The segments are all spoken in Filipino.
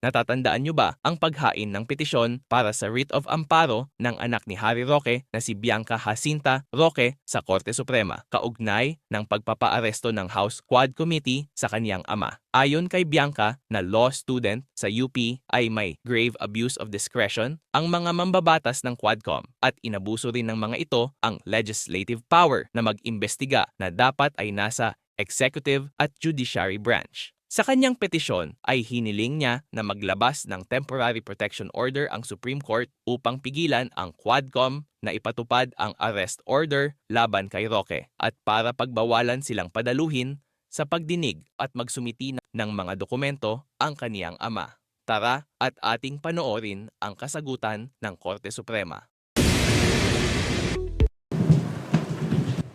Natatandaan nyo ba ang paghain ng petisyon para sa writ of amparo ng anak ni Harry Roque na si Bianca Jacinta Roque sa Korte Suprema kaugnay ng pagpapaaresto ng House Quad Committee sa kaniyang ama? Ayon kay Bianca na law student sa UP ay may grave abuse of discretion ang mga mambabatas ng Quadcom at inabuso rin ng mga ito ang legislative power na mag-imbestiga na dapat ay nasa executive at judiciary branch. Sa kanyang petisyon ay hiniling niya na maglabas ng temporary protection order ang Supreme Court upang pigilan ang Quadcom na ipatupad ang arrest order laban kay Roque at para pagbawalan silang padaluhin sa pagdinig at magsumiti ng mga dokumento ang kaniyang ama. Tara at ating panoorin ang kasagutan ng Korte Suprema.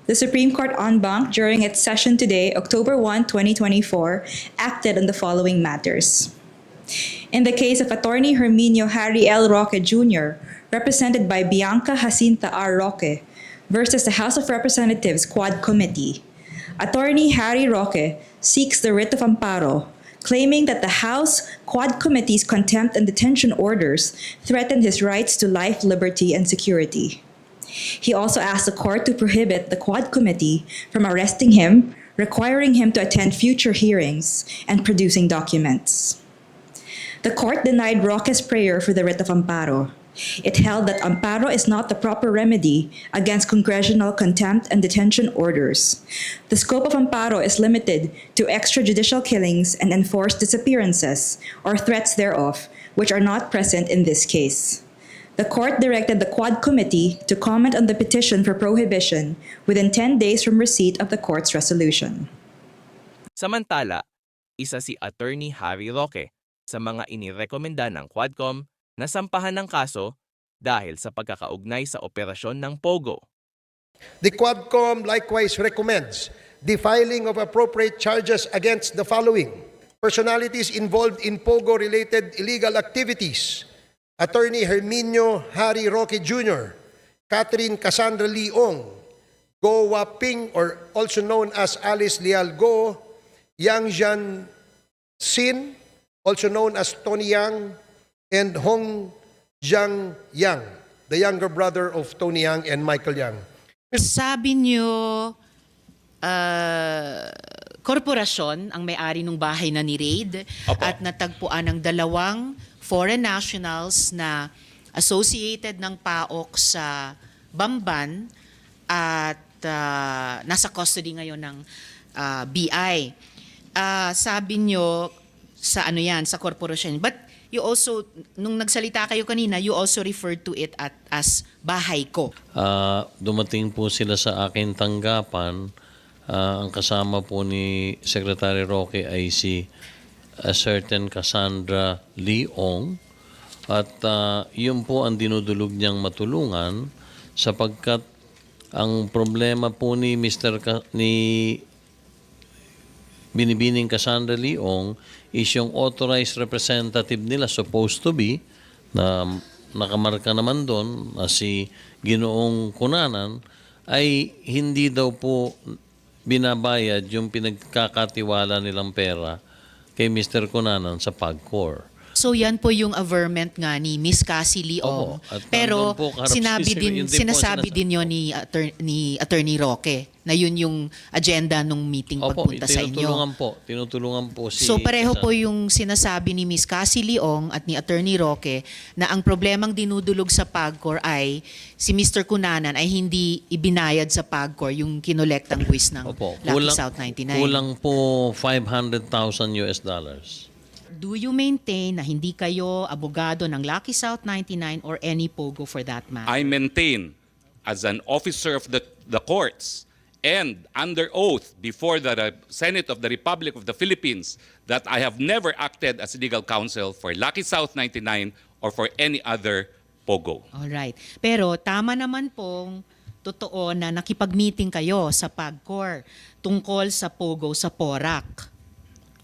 The Supreme Court en banc during its session today, October 1, 2024, acted on the following matters. In the case of attorney Herminio Harry L. Roque Jr., represented by Bianca Jacinta R. Roque, versus the House of Representatives Quad Committee, attorney Harry Roque seeks the writ of amparo, claiming that the House Quad Committee's contempt and detention orders threatened his rights to life, liberty, and security. He also asked the court to prohibit the Quad Committee from arresting him, requiring him to attend future hearings, and producing documents. The court denied Roque's prayer for the writ of amparo. It held that amparo is not the proper remedy against congressional contempt and detention orders. The scope of amparo is limited to extrajudicial killings and enforced disappearances or threats thereof, which are not present in this case. The court directed the Quad Committee to comment on the petition for prohibition within 10 days from receipt of the court's resolution. Samantala, isa si Attorney Harry Roque sa mga inirekomenda ng Quadcom na sampahan ng kaso dahil sa pagkakaugnay sa operasyon ng POGO. The Quadcom likewise recommends the filing of appropriate charges against the following personalities involved in POGO-related illegal activities. Attorney Herminio Harry Roque Jr., Catherine Cassandra Leong, Go Waping or also known as Alice Lial Go, Yang Jian Sin, also known as Tony Yang, and Hong Jiang Yang, the younger brother of Tony Yang and Michael Yang. Sabi niyo, ah, korporasyon ang may-ari ng bahay na ni-raid at natagpuan ng dalawang foreign nationals na associated ng PAOK sa Bamban at ah, nasa custody ngayon ng ah, BI. Ah, sabi niyo sa ano yan, sa korporasyon. But you also, nung nagsalita kayo kanina, you also referred to it at, as bahay ko. Ah, dumating po sila sa akin tanggapan. Ah, ang kasama po ni Secretary Roque ay si a certain Cassandra Leong. At ah, yun po ang dinudulog niyang matulungan sapagkat ang problema po ni Mr. Ka- ni binibining Cassandra Leong is yung authorized representative nila supposed to be na nakamarka naman doon na si Ginoong Kunanan ay hindi daw po binabayad yung pinagkakatiwala nilang pera kay Mr. Kunanan sa PAGCOR. So yan po yung averment nga ni Miss Cassie Leong. Oo, at Pero nandun po sinabi si- din yun din po sinasabi sinasa- din yon ni Attor- ni Attorney Roque na yun yung agenda nung meeting Opo, pagpunta sa tinutulungan inyo. po. Tinutulungan po si... So pareho po yung sinasabi ni Miss Cassie Leong at ni Attorney Roque na ang problemang dinudulog sa PAGCOR ay si Mr. Kunanan ay hindi ibinayad sa PAGCOR yung kinolektang buwis ng Opo, Lucky kulang, South 99. kulang po 500,000 US dollars. Do you maintain na hindi kayo abogado ng Lucky South 99 or any POGO for that matter? I maintain as an officer of the, the courts and under oath before the Senate of the Republic of the Philippines that I have never acted as legal counsel for Lucky South 99 or for any other POGO. Alright. Pero tama naman pong totoo na nakipag-meeting kayo sa PAGCOR tungkol sa POGO sa PORAC.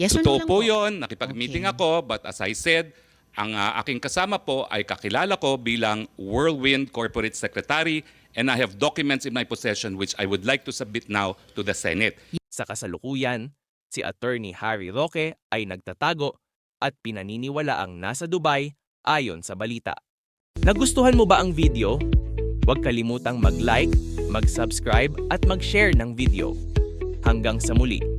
Yes or no Totoo lang po yun, nakipag-meeting Okay. ako, but as I said, ang ah, aking kasama po ay kakilala ko bilang Whirlwind Corporate Secretary and I have documents in my possession which I would like to submit now to the Senate. Sa kasalukuyan, si Attorney Harry Roque ay nagtatago at pinaniniwalaang nasa Dubai ayon sa balita. Nagustuhan mo ba ang video? Huwag kalimutang mag-like, mag-subscribe at mag-share ng video. Hanggang sa muli.